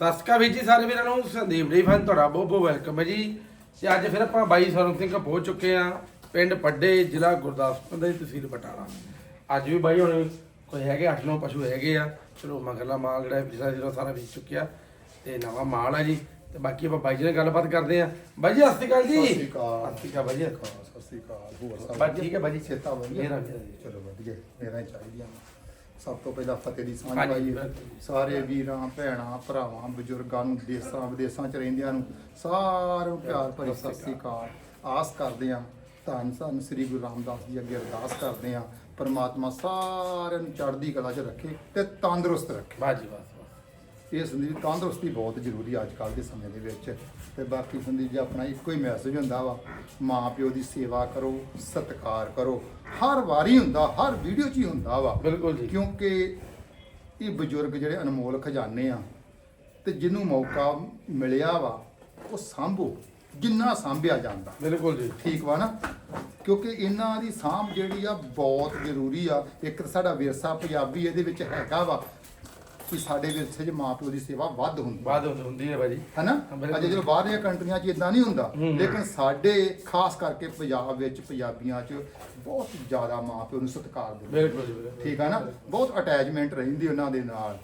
ਸਤਿ ਸ਼੍ਰੀ ਅਕਾਲ ਵੀਰ ਜੀ ਸਾਰੇ ਵੀਰਾਂ ਨੂੰ। ਸੰਦੀਪ ਡੀ ਫਨ ਤੁਹਾਡਾ ਬਹੁਤ ਬਹੁਤ ਵੈਲਕਮ ਹੈ ਜੀ। ਤੇ ਅੱਜ ਫਿਰ ਆਪਾਂ ਬਾਈ ਸਰਨ ਸਿੰਘ ਪਹੁੰਚ ਚੁੱਕੇ ਆ ਪਿੰਡ ਪੱਡੇ ਜ਼ਿਲ੍ਹਾ ਗੁਰਦਾਸਪੁਰ ਦੇ ਤਹਿਸੀਲ ਬਟਾਲਾ। ਅੱਜ ਵੀ ਬਾਈ ਹੁਣ ਕੋਈ ਹੈਗੇ 8-9 ਪਸ਼ੂ ਹੈਗੇ ਆ। ਚਲੋ ਮਗਰਲਾ ਮਾਲ ਜਿਹੜਾ ਪਿਛਲਾ ਜਿਹੜਾ ਸਾਰਾ ਵੇਚ ਚੁੱਕਿਆ। ਤੇ ਨਵਾਂ ਮਾਲ ਆ ਜੀ। ਤੇ ਬਾਕੀ ਆਪਾਂ ਬਾਈ ਜੀ ਨਾਲ ਗੱਲਬਾਤ ਕਰਦੇ ਆ ਬਾਈ ਜੀ ਸਤਿ ਸ਼੍ਰੀ ਅਕਾਲ ਜੀ। ਸਤਿ ਸ਼੍ਰੀ ਅਕਾਲ। ਸਤਿ ਸ਼੍ਰੀ ਅਕਾਲ ਬਾਈ ਜੀ। ਸਤਿ ਸ੍ਰੀ ਅਕਾਲ। ਹੋਰ ਸਭ ਠੀਕ ਹੈ ਬਾਈ ਜੀ ਚੇਤਾ ਵਧੀਆ ਮੇਰਾ। ਚਲੋ ਵਧੀਆ। ਮੇਰਾ ਹੀ ਚਾਹੀਦੀਆਂ ਸਭ ਤੋਂ ਪਹਿਲਾਂ ਫਤਿਹ ਦੀ ਸਾਂਝ ਪਾਈ। ਸਾਰੇ ਵੀਰਾਂ ਭੈਣਾਂ ਭਰਾਵਾਂ ਬਜ਼ੁਰਗਾਂ ਨੂੰ ਦੇਸਾਂ ਵਿਦੇਸਾਂ ਚ ਰਹਿੰਦਿਆਂ ਨੂੰ ਸਾਰਿਆਂ ਪਿਆਰ ਭਰੀ ਸਤਿ ਸ੍ਰੀ ਅਕਾਲ। ਆਸ ਕਰਦੇ ਹਾਂ ਧੰਨ ਧੰਨ ਸ੍ਰੀ ਗੁਰੂ ਰਾਮਦਾਸ ਜੀ ਅੱਗੇ ਅਰਦਾਸ ਕਰਦੇ ਹਾਂ ਪਰਮਾਤਮਾ ਸਾਰਿਆਂ ਨੂੰ ਚੜ੍ਹਦੀ ਕਲਾ 'ਚ ਰੱਖੇ ਤੇ ਤੰਦਰੁਸਤ ਰੱਖੇ। ਬਾਜੀ ਬਸ ਇਹ ਸੰਦੀਪ ਤੰਦਰੁਸਤੀ ਬਹੁਤ ਜ਼ਰੂਰੀ ਅੱਜ ਕੱਲ੍ਹ ਦੇ ਸਮੇਂ ਦੇ ਵਿੱਚ। ਤੇ ਬਾਕੀ ਸੰਦੀਪ ਜੀ ਆਪਣਾ ਇੱਕੋ ਹੀ ਮੈਸੇਜ ਹੁੰਦਾ ਵਾ ਮਾਂ ਪਿਓ ਦੀ ਸੇਵਾ ਕਰੋ ਸਤਿਕਾਰ ਕਰੋ। ਹਰ ਵਾਰੀ ਹੁੰਦਾ ਹਰ ਵੀਡੀਓ 'ਚ ਹੀ ਹੁੰਦਾ ਵਾ। ਬਿਲਕੁਲ ਜੀ। ਕਿਉਂਕਿ ਇਹ ਬਜ਼ੁਰਗ ਜਿਹੜੇ ਅਨਮੋਲ ਖਜ਼ਾਨੇ ਆ ਤੇ ਜਿਹਨੂੰ ਮੌਕਾ ਮਿਲਿਆ ਵਾ ਉਹ ਸੰਭੋ ਜਿੰਨਾ ਸੰਭਿਆ ਜਾਂਦਾ। ਬਿਲਕੁਲ ਜੀ। ਠੀਕ ਵਾ ਨਾ? ਕਿਉਂਕਿ ਇਹਨਾਂ ਦੀ ਸਾਂਭ ਜਿਹੜੀ ਆ ਬਹੁਤ ਜ਼ਰੂਰੀ ਆ। ਇੱਕ ਤਾਂ ਸਾਡਾ ਵਿਰਸਾ ਪੰਜਾਬੀ ਇਹਦੇ ਵਿੱਚ ਹੈਗਾ ਵਾ। ਕਿ ਸਾਡੇ ਵਿਰਸੇ 'ਚ ਮਾਪਿਓ ਦੀ ਸੇਵਾ ਵੱਧ ਹੁੰਦੀ ਬਾਦ ਹੁੰਦੀ ਹੈ ਬਾਜੀ ਹਨਾ? ਹਾਂ, ਬਿਲਕੁਲ। ਅਜੇ ਜਦੋਂ ਬਾਹਰਲੀਆਂ ਕੰਟਰੀਆਂ 'ਚ ਇਦਾਂ ਨਹੀਂ ਹੁੰਦਾ ਹੂੰ। ਲੇਕਿਨ ਸਾਡੇ ਖਾਸ ਕਰਕੇ ਪੰਜਾਬ ਵਿੱਚ ਪੰਜਾਬੀਆਂ 'ਚ ਬਹੁਤ ਜ਼ਿਆਦਾ ਮਾਪਿਓ ਨੂੰ ਸਤਿਕਾਰ ਦਿੰਦੇ ਬਿਲਕੁਲ ਜੀ ਬਿਲਕੁਲ। ਠੀਕ ਆ ਨਾ? ਬਹੁਤ ਅਟੈਚਮੈਂਟ ਰਹਿੰਦੀ ਉਹਨਾਂ ਦੇ ਨਾਲ।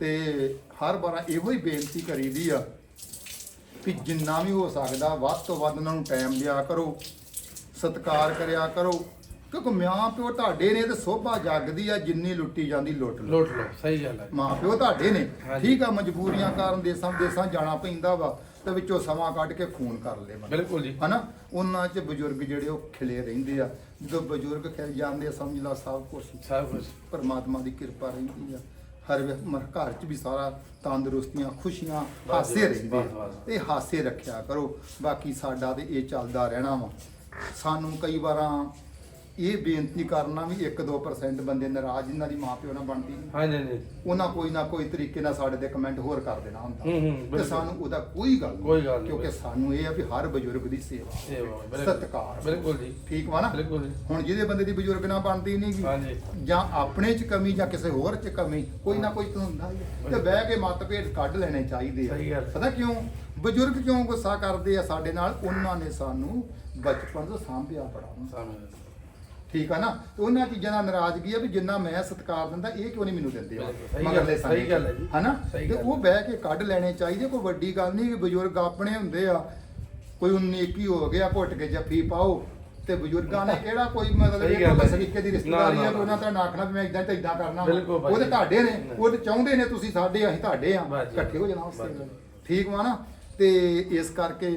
ਤੇ ਹਰ ਵਾਰ ਇਹੋ ਹੀ ਬੇਨਤੀ ਕਰੀਦੀ ਆ ਕਿ ਜਿੰਨਾ ਵੀ ਹੋ ਸਕਦਾ ਵੱਧ ਤੋਂ ਵੱਧ ਉਹਨਾਂ ਨੂੰ ਟਾਈਮ ਦਿਆ ਕਰੋ ਸਤਿਕਾਰ ਕਰਿਆ ਕਰੋ। ਕਿਉਂਕਿ ਮਾਂ ਪਿਓ ਤੁਹਾਡੇ ਨੇ ਤੇ ਸੋਭਾ ਜਗਦੀ ਆ ਜਿੰਨੀ ਲੁੱਟੀ ਜਾਂਦੀ ਲੁੱਟ ਲਓ। ਲੋਟ ਲੋ ਸਹੀ ਗੱਲ ਹੈ ਮਾਂ ਪਿਓ ਤੁਹਾਡੇ ਨੇ। ਹਾਂਜੀ। ਠੀਕ ਆ ਮਜਬੂਰੀਆਂ ਕਾਰਨ ਦੇਸਾਂ ਵਿਦੇਸਾਂ ਜਾਣਾ ਪੈਂਦਾ ਵਾ ਤੇ ਵਿੱਚੋਂ ਸਮਾਂ ਕੱਢ ਕੇ ਫੋਨ ਕਰ ਲੈ ਬੰਦਾ। ਬਿਲਕੁਲ ਜੀ। ਹਨਾ? ਉਹਨਾਂ 'ਚ ਬਜ਼ੁਰਗ ਜਿਹੜੇ ਉਹ ਖਿਲੇ ਰਹਿੰਦੇ ਆ। ਜਦੋਂ ਬਜ਼ੁਰਗ ਖਿਲ ਜਾਂਦੇ ਆ ਸਮਝ ਲਾ ਸਭ ਕੁਝ ਸਭ ਕੁਝ ਪਰਮਾਤਮਾ ਦੀ ਕਿਰਪਾ ਰਹਿੰਦੀ ਆ। ਹਰ ਵੇ- ਮਰ ਘਰ 'ਚ ਵੀ ਸਾਰਾ ਤੰਦਰੁਸਤੀਆਂ ਖੁਸ਼ੀਆਂ ਬਸ ਹਾਸੇ ਰਹਿੰਦੇ ਬਸ, ਆ। ਬਸ। ਤੇ ਹਾਸੇ ਰੱਖਿਆ ਕਰੋ। ਬਾਕੀ ਸਾਡਾ ਤੇ ਇਹ ਚੱਲਦਾ ਰਹਿਣਾ ਵਾ। ਸਾਨੂੰ ਕਈ ਵਾਰਾਂ ਇਹ ਬੇਨਤੀ ਕਰਨਾ ਵੀ 1-2% ਬੰਦੇ ਨਾਰਾਜ਼ ਇਹਨਾਂ ਦੀ ਮਾਪਿਓ ਨਾਲ ਬਣਦੀ ਹਾਂਜੀ ਹਾਂਜੀ ਉਹਨਾਂ ਕੋਈ ਨਾ ਕੋਈ ਤਰੀਕੇ ਨਾਲ ਸਾਡੇ ਤੇ ਕਮੈਂਟ ਹੋਰ ਕਰ ਦੇਣਾ ਹੁੰਦਾ। ਹੂੰ, ਹੂੰ, ਤੇ ਬਿਲਕੁਲ। ਸਾਨੂੰ ਉਹਦਾ ਕੋਈ ਗੱਲ ਕੋਈ ਗੱਲ ਨਹੀਂ, ਕਿਉਂਕਿ ਸਾਨੂੰ ਇਹ ਆ ਵੀ ਹਰ ਬਜ਼ੁਰਗ ਦੀ ਸੇਵਾ ਸੇਵਾ ਬਿਲਕੁਲ। ਸਤਿਕਾਰ ਬਿਲਕੁਲ ਜੀ। ਠੀਕ ਵਾ ਨਾ? ਬਿਲਕੁਲ ਜੀ। ਹੁਣ ਜਿਹਦੇ ਬੰਦੇ ਦੀ ਬਜ਼ੁਰਗ ਨਾਲ ਬਣਦੀ ਨਹੀਂ ਹਾਂਜੀ ਜਾਂ। ਆਪਣੇ ਚ ਕਮੀ ਜਾਂ ਕਿਸੇ ਹੋਰ ਚ ਕਮੀ ਕੋਈ ਨਾ ਕੋਈ ਤਾਂ ਹੁੰਦਾ ਹੀ ਹੈ। ਤੇ ਬਹਿ ਕੇ ਮਤਭੇਦ ਕੱਢ ਲੈਣੇ ਚਾਹੀਦੇ ਸਹੀ ਆ ਗੱਲ। ਪਤਾ ਕਿਉਂ? ਬਜ਼ੁਰਗ ਕਿਉਂ ਗੁੱਸਾ ਕਰਦੇ ਆ ਸਾਡੇ ਨਾਲ? ਉਹਨਾਂ ਨੇ ਸਾਨੂੰ ਬਚਪਨ ਤੋਂ ਸਾਂਭਿਆ ਸਾਹਮਣੇ ਠੀਕ ਆ ਨਾ ਤੇ ਉਹਨਾਂ ਚੀਜ਼ਾਂ ਨਾਲ ਨਾਰਾਜ਼ਗੀ ਆ ਵੀ ਜਿੰਨਾ ਮੈਂ ਸਤਿਕਾਰ ਦਿੰਦਾ ਇਹ ਕਿਉਂ ਨਹੀਂ ਮੈਨੂੰ ਦਿੰਦੇ ਆ ਬਿਲਕੁਲ, ਸਹੀ ਮਗਰਲੇ ਸਮੇਂ ਸਹੀ ਗੱਲ ਹੈ ਜੀ। ਹਨਾ ਸਹੀ ਤੇ ਗੱਲ ਉਹ ਬਹਿ ਕੇ ਕੱਢ ਲੈਣੇ ਚਾਹੀਦੇ ਕੋਈ ਵੱਡੀ ਗੱਲ ਨਹੀਂ ਕਿ ਬਜ਼ੁਰਗ ਆਪਣੇ ਹੁੰਦੇ ਆ ਕੋਈ 19 21 ਹੋ ਗਿਆ ਘੁੱਟ ਕੇ ਜੱਫੀ ਪਾਓ ਤੇ ਬਜ਼ੁਰਗਾਂ ਨੇ ਕਿਹੜਾ ਕੋਈ ਮਤਲਬ ਸਹੀ ਇਹ ਗੱਲ ਹੈ। ਸਰੀਕੇ ਦੀ ਨਾ, ਰਿਸ਼ਤੇਦਾਰੀ ਨਾ, ਆ ਨਾ। ਉਹਨਾਂ ਦਾ ਆਖਣਾ ਵੀ ਮੈਂ ਇਦਾਂ ਤੇ ਇਦਾਂ ਕਰਨਾ ਵਾ। ਬਿਲਕੁਲ ਭਾਈ। ਉਹ ਤੇ ਤੁਹਾਡੇ ਨੇ ਨਾ। ਉਹ ਤੇ ਚਾਹੁੰਦੇ ਨੇ ਤੁਸੀਂ ਸਾਡੇ ਅਸੀਂ ਤੁਹਾਡੇ ਆ ਬਸ ਜੀ। ਇਕੱਠੇ ਹੋ ਜਾਣਾ ਉਸੇ ਬਸ। ਠੀਕ ਵਾ ਨਾ ਤੇ ਇਸ ਕਰਕੇ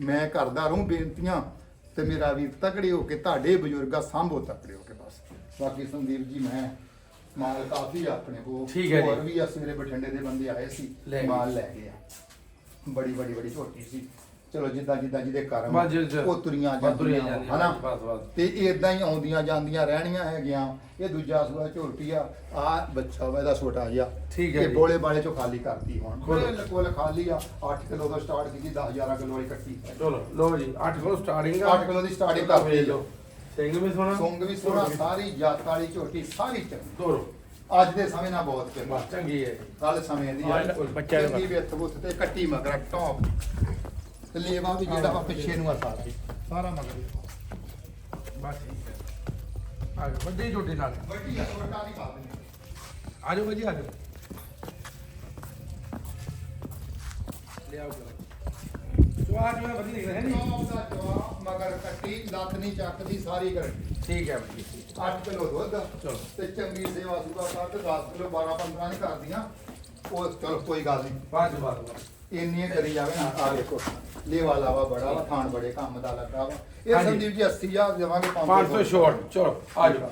ਮੈਂ ਕਰਦਾ ਰਹੂੰ ਬੇਨਤੀਆਂ ਤੇ ਮੇਰਾ ਵੀਰ ਤਕੜੇ ਹੋ ਕੇ ਤੁਹਾਡੇ ਬਜ਼ੁਰਗਾਂ ਸਾਂਭੋ ਤਕੜੇ ਹੋ ਕੇ ਬਸ ਬਾਕੀ ਸੰਦੀਪ ਜੀ ਮੈਂ ਮਾਲ ਕਾਫੀ ਆ ਆਪਣੇ ਕੋਲ ਠੀਕ ਹੈ ਜੀ। ਹੋਰ ਵੀ ਆ ਸਵੇਰੇ ਬਠਿੰਡੇ ਦੇ ਬੰਦੇ ਆਏ ਸੀ ਲੈ ਗਏ। ਮਾਲ ਲੈ ਗਏ ਆ ਬੜੀ ਬੜੀ ਬੜੀ ਝੋਟੀ ਸੀ ਚਲੋ ਜਿੱਦਾਂ ਜਿੱਦਾਂ ਜਿਹਦੇ ਕਰਮ ਬਸ। ਉਹ ਤੁਰੀਆਂ ਬਸ ਤੁਰੀਆਂ ਜਾਂਦੀਆਂ ਜਾਂਦੀਆਂ, ਹਨਾ? ਬਸ, ਬਸ। ਤੇ ਇਦਾਂ ਹੀ ਆਉਂਦੀਆਂ ਜਾਂਦੀਆਂ ਰਹਿਣੀਆਂ ਹੈਗੀਆਂ। ਇਹ ਦੂਜਾ ਸੂਆ ਝੋਟੀ ਆ ਆ ਬੱਚਾ ਵਾ ਇਹਦਾ ਛੋਟਾ ਜਿਹਾ। ਠੀਕ ਹੈ ਇਹ ਜੀ। ਬੋਲੇ ਬਾਲੇ ਚੋਂ ਖਾਲੀ ਕਰਤੀ ਹੁਣ। ਖੋਲੋ। ਬਿਲਕੁਲ ਖਾਲੀ ਆ 8 ਕਿਲੋ ਤੋਂ ਸਟਾਰਟ ਕੀਤੀ 10 11 ਕਿਲੋ ਵਾਲੀ ਕੱਟੀ। ਚਲੋ ਲੋ ਜੀ 8 ਕਿਲੋ ਸਟਾਰਟਿੰਗ 8 ਕਿਲੋ ਦੀ starting ਕਰ ਵੇਚ ਲਓ। ਸਿੰਘ ਵੀ ਸੋਣਾ ਸੁੰਗ ਵੀ ਸੋਹਣਾ ਸਾਰੀ ਜਾਤ ਵਾਲੀ ਝੋਟੀ ਸਾਰੀ ਚੰਗੀ। ਤੋਰੋ ਅੱਜ ਦੇ ਸਮੇਂ ਨਾਲ ਬਹੁਤ ਚੰਗਾ। ਬਸ ਚੰਗੀ ਹੈ ਕੱਲ ਸਮੇਂ ਦੀ ਹਾਂ, ਬਿਲਕੁਲ, ਬੱਚਾ ਦੇ ਚੰਗੀ ਵਿੱਥ ਬੁੱਥ ਤੇ ਕੱਟੀ ਮਗਰ ਟੌਪ। ਤੇ ਲੇਵਾ ਵੀ ਜਿਹੜਾ ਵਾ ਪਿੱਛੇ ਨੂੰ ਆ ਸਾਰਾ ਮਗਰ ਹੀ। ਬਸ ਠੀਕ ਹੈ। ਆ ਜਾਓ ਵੱਡੀ ਨਾਲ। ਵੱਡੀ ਆ ਵੱਡਾ ਨਹੀਂ ਪਾ ਦਿੰਦੇ ਆ ਜਾਓ। ਭਾਜੀ ਆ ਜਾਓ ਸਵਾਦ ਵਧੀਆ ਨਿਕਲਿਆ ਹੈ ਨਹੀਂ ਟੌਪ ਦਾ ਜਵਾਬ ਮਗਰ ਕੱਟੀ ਲੱਤ ਨਹੀਂ ਚੱਕਦੀ ਸਾਰੀ ਗਰੰਟੀ ਠੀਕ ਹੈ ਭਾਜੀ 8 ਕਿਲੋ ਦੁੱਧ। ਚਲੋ। ਤੇ ਚੰਗੀ ਸੇਵਾ ਸੁਗਾ ਕਰ ਤੇ 10 ਕਿਲੋ 12 15 ਨਹੀਂ ਕਰਦੀਆਂ। ਉਹ ਚਲੋ ਕੋਈ ਗੱਲ ਨਹੀਂ। ਬਾਅਦ ਬਾਅਦ ਕਰੀ ਜਾਵੇ ਨਾ ਆ ਦੇਖੋ। ਲੇਵਾ ਲਾਵਾ ਬੜਾ ਵਾ ਥਾਣ ਬੜੇ ਕੰਮ ਦਾ ਲੱਗਾ ਵਾ। ਇਹ ਹਾਂਜੀ। ਸੰਦੀਪ ਜੀ 80000 ਦੇਵਾਂਗੇ 500 ਸ਼ੋਰਟ ਚਲੋ ਆ ਜਾਓ।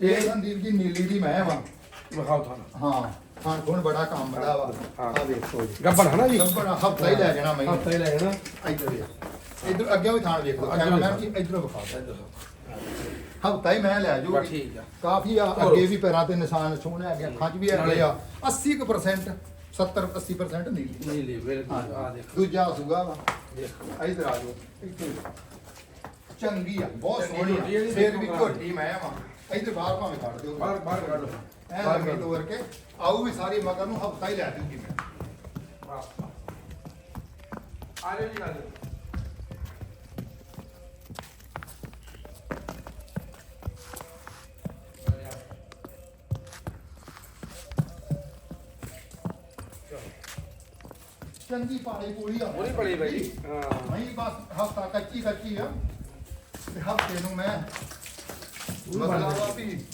ਇਹ ਸੰਦੀਪ ਜੀ ਨੀਲੀ ਦੀ ਮੈਂ ਵਾ। ਵਿਖਾਓ ਤੁਹਾਨੂੰ। ਹਾਂ ਥਾਣ ਖੁਣ ਬੜਾ ਕੰਮ ਦਾ ਵਾ। ਹਾਂ। ਆ ਵੇਖੋ ਜੀ। ਗੱਬੜ ਹੈ ਨਾ ਜੀ? ਬੜਾ ਹਫਤਾ ਹੀ ਲੈ ਜਾਣਾ ਮੈਂ। ਹਫਤਾ ਹੀ ਲੈ ਜਾਣਾ। ਇੱਧਰ ਵੇਖ। ਇੱਧਰ ਅੱਗੇ ਵੀ ਥਾਣ ਵੇਖ। ਲਓ ਅੱਗੇ ਵੀ ਕੈਮਰਾ ਜੀ। ਇੱਧਰੋਂ ਵਿਖਾ ਹਫਤਾ ਹੀ ਮੈਂ ਲੈ ਬਸ ਜੂਗੀ ਠੀਕ ਆ। ਕਾਫੀ ਆ ਅੱਗੇ ਵੀ ਪੈਰਾਂ ਤੇ ਨਿਸ਼ਾਨ ਸੋਹਣੇ ਹੈਗੇ ਅੱਖਾਂ 'ਚ ਵੀ ਹੈਗੇ ਆ। 80% 70 80% ਨੀਲੀ ਨਹੀਂ ਲਈ ਬਿਲਕੁਲ ਆ ਦੇਖ। ਦੂਜਾ ਸੂਗਾ ਵਾ। ਦੇਖ। ਇਧਰ ਆ ਜਾਓ। ਇੱਥੇ ਚੰਗੀ ਆ ਬਹੁਤ ਚੰਗੀ ਸੋਹਣੀ ਝੋਟੀ ਆ ਜੀ, ਫੇਰ ਵੀ ਦੇਖੋ ਝੋਟੀ ਮੈਂ ਵਾ। ਇਧਰ ਬਾਹਰ ਭਾਵੇਂ ਕੱਢ ਦਿਓ। ਬਾਹਰ ਬਾਹਰ ਕੱਢ ਐ ਲੰਮੀ ਤੋਰ ਕੇ ਆਊ ਵੀ ਸਾਰੀ ਮਗਰ ਨੂੰ ਹਫਤਾ ਹੀ ਲੈ ਜੂਗੀ ਮੈਂ। ਵਾਹ ਆ ਜਾਓ ਜੀ ਆ ਜਾਓ ਚੰਗੀ ਪਾਣੀ ਪੂਰੀ ਆ। ਬੋਲੀ ਬੜੀ ਬਾਈ। ਹਾਂ। ਨਹੀਂ ਬਸ ਹਫਤਾ ਕੱਚੀ ਕੱਚੀ ਆ। ਤੇ ਹਫ਼ਤੇ ਨੂੰ ਮੈਂ ਮਸਲਾ ਵਾ ਵੀ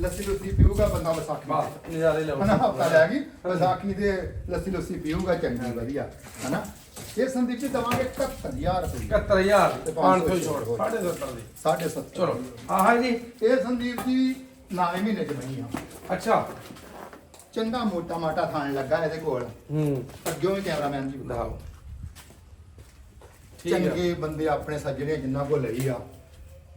ਲੱਸੀ ਲੁੱਸੀ ਪੀਊਗਾ ਬੰਦਾ ਵਿਸਾਖੀ ਵਾਹ ਨਜ਼ਾਰੇ ਲਓ ਹਨਾ ਹਫਤਾ ਲੈ ਗਈ ਵਿਸਾਖੀ ਦੇ ਲੱਸੀ ਲੁੱਸੀ ਪੀਊਗਾ ਚੰਗੀ ਵਧੀਆ ਹਨਾ। ਇਹ ਸੰਦੀਪ ਜੀ ਦਵਾਂਗੇ 71000 ਰੁਪਏ। 71000 ਤੇ 500 500 ਛੋੜ ਛੋੜ। 7.5 ਦੀ। 7.5 ਚਲੋ। ਆਹ ਜੀ। ਇਹ ਸੰਦੀਪ ਜੀ ਨਵੇਂ ਮਹੀਨੇ ਚ ਬਣੀ ਆ। ਅੱਛਾ। ਚੰਗਾ ਮੋਟਾ ਮਾਟਾ ਥਾਣ ਲੱਗਾ ਇਹਦੇ ਕੋਲ। ਹੂੰ। ਅੱਗਿਓਂ ਹੀ ਕੈਮਰਾਮੈਨ ਜੀ। ਦਿਖਾਓ। ਠੀਕ ਚੰਗੇ ਬੰਦੇ ਆਪਣੇ ਸੱਜਣੇ ਜਿੰਨਾ ਕੋਲ ਲਈ ਆ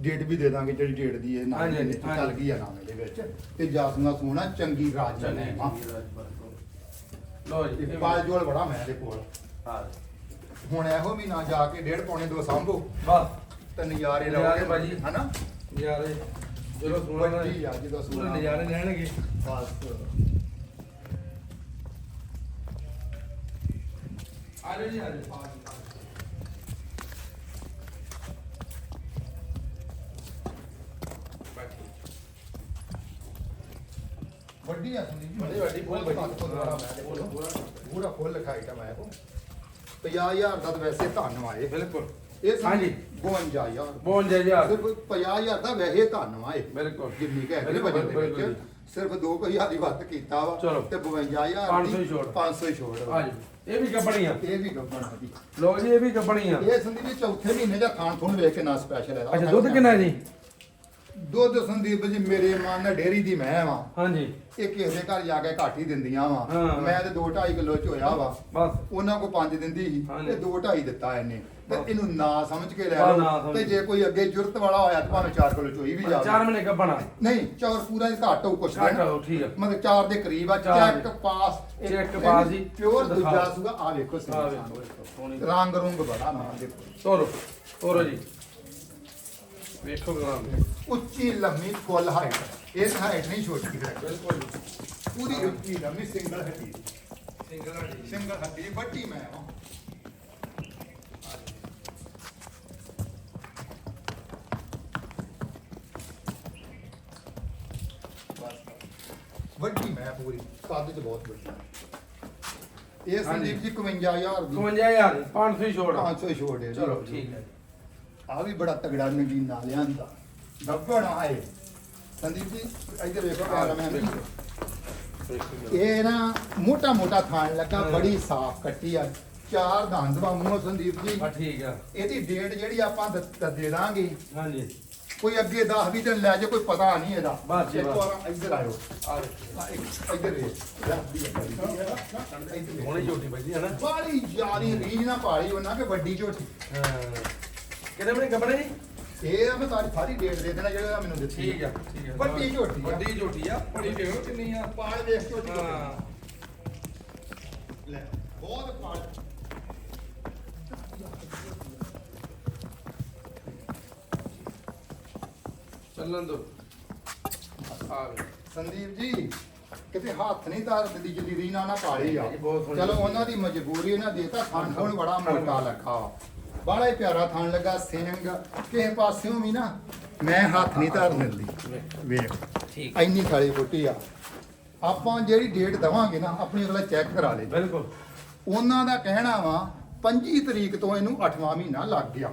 ਡੇਟ ਵੀ ਦੇ ਦਾਂਗੇ ਜਿਹੜੀ ਡੇਟ ਦੀ ਇਹ ਹਾਂਜੀ, ਨਾਮ ਦੇ ਹਾਂਜੀ। ਚੱਲ ਗਈ ਆ ਨਾਮ ਦੇ ਵਿੱਚ। ਤੇ ਜਾਸੂਆ ਸੋਹਣਾ ਚੰਗੀ ਰਾਜ ਚੰਗੀ ਨੇ ਹਾਂ ਲੋ ਜੀ ਇਹ ਪਾਲ ਜੋਲ ਬੜਾ ਮੈਂ ਇਹਦੇ ਕੋਲ। ਹਾਂ। ਹੁਣ ਇਹੋ ਮਹੀਨਾ ਜਾ ਕੇ ਡੇਢ ਪੌਣੇ ਦੋ ਸੰਭੋ। ਬਸ ਤੇ ਨਜ਼ਾਰੇ ਨਜ਼ਾਰੇ ਲਵਾਂਗੇ ਭਾਜੀ। ਹਨਾ? ਨਜ਼ਾਰੇ ਜਦੋਂ ਸੋਣਾ ਨਾ ਵੱਡੀ ਆ ਸੋਹਣਾ। ਨਜ਼ਾਰੇ ਲੈਣਗੇ। ਬਸ। ਆ ਜਾਓ ਜੀ ਆ ਜਾਓ ਵੱਡੀ ਆ ਸੰਦੀਪ ਜੀ। ਵੱਡੀ ਵੱਡੀ ਬਹੁਤ ਵੱਡੀ। ਪੂਰਾ ਪੂਰਾ ਫੁੱਲ ਲਿਖਾਈ ਤਾਂ ਮੈਂ ਕੋ 50000 ਦਾ ਤਾਂ ਵੈਸੇ ਧੰਨ ਆਏ ਬਿਲਕੁਲ। ਇਹ ਹਾਂਜੀ। 52000 ਬੋਲ ਜੈ ਜੀ ਸਿਰਫ 50000 ਦਾ ਵੈਸੇ ਧੰਨ ਆਏ ਬਿਲਕੁਲ। ਜਿੰਨੀ ਕਹਿ ਬਿਲਕੁਲ, ਵਜਨ ਦੇ ਵਿੱਚ ਸਿਰਫ 2000 ਦੀ ਵੱਧ ਕੀਤਾ ਵਾ ਚਲੋ। ਤੇ 52000 500 ਹੀ ਛੋੜ। 500 ਹੀ ਛੋੜ ਜਾਓ ਇਹ ਵੀ ਗੱਬਣੀ ਆ ਇਹ ਵੀ ਗੱਬਣ ਆ ਜੀ। ਲੋ ਜੀ ਇਹ ਵੀ ਗੱਬਣੀ ਆ ਇਹ ਸੰਦੀਪ ਜੀ ਚੌਥੇ ਮਹੀਨੇ ਦਾ ਖਾਣ ਥੋਣ ਵੇਖ ਕੇ ਨਾ ਸਪੈਸ਼ਲ ਹੈ। ਅੱਛਾ ਦੁੱਧ ਕਿੰਨਾ ਹੈ ਜੀ? ਦੁੱਧ ਸੰਦੀਪ ਜੀ ਮੇਰੇ ਮਨ ਨਾਲ ਡੇਰੀ ਦੀ ਮੈਂ ਵਾ। ਹਾਂਜੀ। ਇਹ ਕਿਸੇ ਦੇ ਘਰ ਜਾ ਕੇ ਘੱਟ ਹੀ ਦਿੰਦੀਆਂ ਵਾ। ਹਾਂ। ਮੈਂ ਤੇ 2.5 ਕਿਲੋ ਚ ਹੋਇਆ ਵਾ। ਬਸ। ਉਹਨਾਂ ਕੋ 5 ਦਿੰਦੀ ਸੀ ਹਾਂਜੀ। ਤੇ 2.5 ਦਿੱਤਾ ਇਹਨੇ। ਤੇ ਬਸ। ਇਹਨੂੰ ਨਾ ਸਮਝ ਕੇ ਲੈ ਨਾ ਲਓ। ਸਮਝ ਤੇ ਜੇ ਕੋਈ ਅੱਗੇ ਜੁਰਤ ਵਾਲਾ ਹੋਇਆ ਤਾਂ ਭਾਵੇਂ 4 ਕਿਲੋ ਚੋਈ ਵੀ ਚਾਰ ਜਾਵੇ। ਮਹੀਨੇ ਗੱਬਣਾ ਨਹੀਂ ਚੌਰ ਪੂਰਾ ਹੀ ਘੱਟ ਹੋ ਕੁਛ ਘੱਟ ਦਿਨ। ਠੀਕ। ਮਤਲਬ 4 ਦੇ ਕਰੀਬ ਆ। ਚਾਰ ਚੈੱਕ ਦੇ। ਪਾਸ ਚੈੱਕ ਪਾਸ ਜੀ। ਪਿਓਰ ਦਿਖਾਓ। ਦੂਜਾ ਸੁਗਾ ਆ ਵੇਖੋ ਆ ਸਹੀ ਵੇਖੋ ਵੇਖੋ ਸੋਹਣੀ ਰੰਗ ਰੁੰਗ ਬੜਾ ਨਾ ਦੇਖੋ। ਤੋਰੋ ਤੋਰੋ ਜੀ। ਵੇਖੋ ਗਲਾਮ ਉੱਚੀ ਲੰਮੀ ਫੁੱਲ ਹਾਈਟ ਇਸ ਹਾਈਟ ਨਹੀਂ ਛੋਟੀ ਹੈ ਬਿਲਕੁਲ। ਪੂਰੀ ਉੱਚੀ ਲੰਮੀ ਸਿੰਗਲ ਹੱਡੀ। ਸਿੰਗਲ ਹੱਡੀ। ਸਿੰਗਲ ਹੱਡੀ ਵੱਡੀ ਮੈਂ ਹਾਂ। ਵੱਡੀ ਮੈਂ ਪੂਰੀ ਕੱਦ ਚ ਬਹੁਤ ਵੱਡੀ। ਇਹ ਸੰਦੀਪ ਜੀ 51000 ਦੀ। 51000 500 ਹੀ ਛੋੜ। 500 ਹੀ ਛੋੜ ਦੇ ਚਲੋ ਠੀਕ ਹੈ ਆ ਵੀ ਬੜਾ ਤਗੜਾ ਨਗੀਨਾ ਲਿਆਂਦਾ। ਗੱਬੜ ਆਏ। ਸੰਦੀਪ ਜੀ ਇੱਧਰ ਵੇਖੋ ਕੈਮਰਾਮੈਨ ਵੇਖੋ। ਇਹ ਨਾ ਮੋਟਾ ਮੋਟਾ ਥਾਣ ਲੱਗਾ ਹਾਂ। ਬੜੀ ਸਾਫ਼ ਕੱਟੀ ਆ। ਚਾਰ ਦੰਦ ਵਾ ਮੂੰਹ ਸੰਦੀਪ ਜੀ। ਆ ਠੀਕ ਆ। ਇਹਦੀ ਡੇਟ ਜਿਹੜੀ ਆਪਾਂ ਦ- ਦ- ਦੇ ਦਾਂਗੇ। ਹਾਂਜੀ। ਕੋਈ ਅੱਗੇ 10 20 ਦਿਨ ਲੈ ਜੇ ਕੋਈ ਪਤਾ ਨਹੀਂ ਇਹਦਾ। ਬਸ ਜੀ, ਇੱਕ ਬਸ। ਵਾਰ ਇੱਧਰ ਆਇਓ। ਆ ਵੇਖੋ ਆ ਇੱਕ ਇੱਧਰ ਵੇਖ। ਲੈ ਵੀ ਇੱਧਰ ਹੋਣੀ ਝੋਟੀ ਵੱਜੀ ਹੈ ਨਾ। ਬਾਲੀ ਜਾਰੀ ਰੀਜ ਨਾ ਪਾਲੀ ਉਹਨਾਂ ਕਿ ਵੱਡੀ ਝੋਟੀ। ਹਾਂ। ਕਿੰਨੇ ਬਣੇ ਗੱਬਣੇ ਜੀ? ਇਹ ਆ ਮੈਂ ਸਾਰੀ ਸਾਰੀ ਡੇਟ ਦੇ ਦੇਣਾ ਜਿਹੜਾ ਮੈਨੂੰ ਦਿੱਤੀ ਠੀਕ ਆ ਠੀਕ ਆ। ਵੱਡੀ ਝੋਟੀ ਆ। ਵੱਡੀ ਝੋਟੀ ਆ। ਬੜੀ ਵੇਖੋ ਕਿੰਨੀ ਆ। ਪਾਲ ਵੇਖ ਝੋਟੀ। ਹਾਂ। ਲੈ ਬਹੁਤ ਪਾਲ। ਚੱਲਣ ਦੋ। ਆ ਸੰਦੀਪ ਜੀ ਕਿਤੇ ਹੱਥ ਨਹੀਂ ਧਰ ਦਿੰਦੀ ਜਿੱਦੀ ਰੀਨਾ ਨਾ ਪਾਲੀ ਆ। ਚਲੋ ਉਹਨਾਂ ਦੀ ਮਜਬੂਰੀ ਉਹਨਾਂ ਦੇਤਾ ਥਣ ਥਣ ਬੜਾ ਮੋਟਾ ਲੱਗਾ। ਬੜਾ ਹੀ ਪਿਆਰਾ ਥਣ ਲੱਗਾ ਸਿੰਘ ਕਿਸੇ ਪਾਸਿਓਂ ਵੀ ਨਾ ਮੈਂ ਹੱਥ ਨਹੀਂ ਧਰ ਦਿੰਦੀ। ਵੇਖ ਠੀਕ। ਇੰਨੀ ਕਾਲੀ ਫੁੱਟੀ ਆ। ਆਪਾਂ ਜਿਹੜੀ ਡੇਟ ਦਵਾਂਗੇ ਨਾ ਆਪਣੀ ਅਗਲਾ ਚੈੱਕ ਕਰਾ ਲੇ। ਬਿਲਕੁਲ। ਉਹਨਾਂ ਦਾ ਕਹਿਣਾ ਵਾ 25 ਤਰੀਕ ਤੋਂ ਇਹਨੂੰ 8ਵਾਂ ਮਹੀਨਾ ਲੱਗ ਗਿਆ।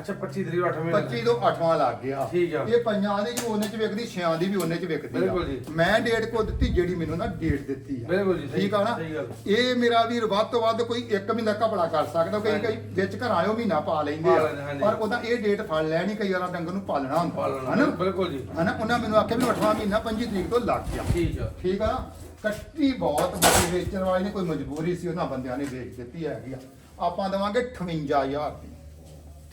ਅੱਛਾ 25 ਤਰੀਕ 8 ਵਜੇ 25 ਤੋਂ 8ਵਾਂ ਲੱਗ ਗਿਆ। ਠੀਕ ਆ। ਇਹ ਪੰਜਾਂ ਦੀ ਵੀ ਉਹਨੇ ਚ ਵਿਕਦੀ ਛਿਆਂ ਦੀ ਵੀ ਉਹਨੇ ਚ ਵਿਕਦੀ ਬਿਲਕੁਲ ਜੀ। ਮੈਂ ਡੇਟ ਕੋ ਦਿੱਤੀ ਜਿਹੜੀ ਮੈਨੂੰ ਨਾ ਡੇਟ ਦਿੱਤੀ ਆ। ਬਿਲਕੁਲ ਜੀ, ਸਹੀ- ਠੀਕ ਆ ਨਾ? ਸਹੀ ਗੱਲ। ਇਹ ਮੇਰਾ ਵੀਰ ਵੱਧ ਤੋਂ ਵੱਧ ਕੋਈ 1 ਮਹੀਨਾ ਘਪਲਾ ਕਰ ਸਕਦਾ ਕਈ ਹਾਂਜੀ। ਕਈ ਵਿੱਚ ਘਰ ਆਇਓ ਮਹੀਨਾ ਪਾ ਲੈਂਦੇ ਪਾ ਆ ਲੈਂਦੇ, ਹਾਂਜੀ। ਪਰ ਉਹਦਾ ਇਹ ਡੇਟ ਫੜ ਲੈਣੀ ਕਈ ਵਾਰਾਂ ਡੰਗਰ ਨੂੰ ਪਾਲਣਾ ਹੁੰਦਾ। ਹਨਾ? ਬਿਲਕੁਲ ਜੀ। ਹਨਾ? ਉਹਨਾਂ ਮੈਨੂੰ ਆਖਿਆ ਵੀ 8ਵਾਂ ਮਹੀਨਾ 25 ਤਰੀਕ ਤੋਂ ਲੱਗ ਗਿਆ। ਠੀਕ ਆ। ਠੀਕ ਆ ਨਾ? ਕੱਟੀ ਬਹੁਤ ਬੜੀ ਵੇਚਣ ਵਾਲੀ ਨੇ ਕੋਈ ਮਜਬੂਰੀ ਸੀ ਉਹਨਾਂ ਬੰਦਿਆਂ ਨੇ ਵੇਚ ਦਿੱਤੀ ਹੈਗੀ ਆ। ਆਪਾਂ ਦੇਵਾਂਗੇ 58000 ਦੀ।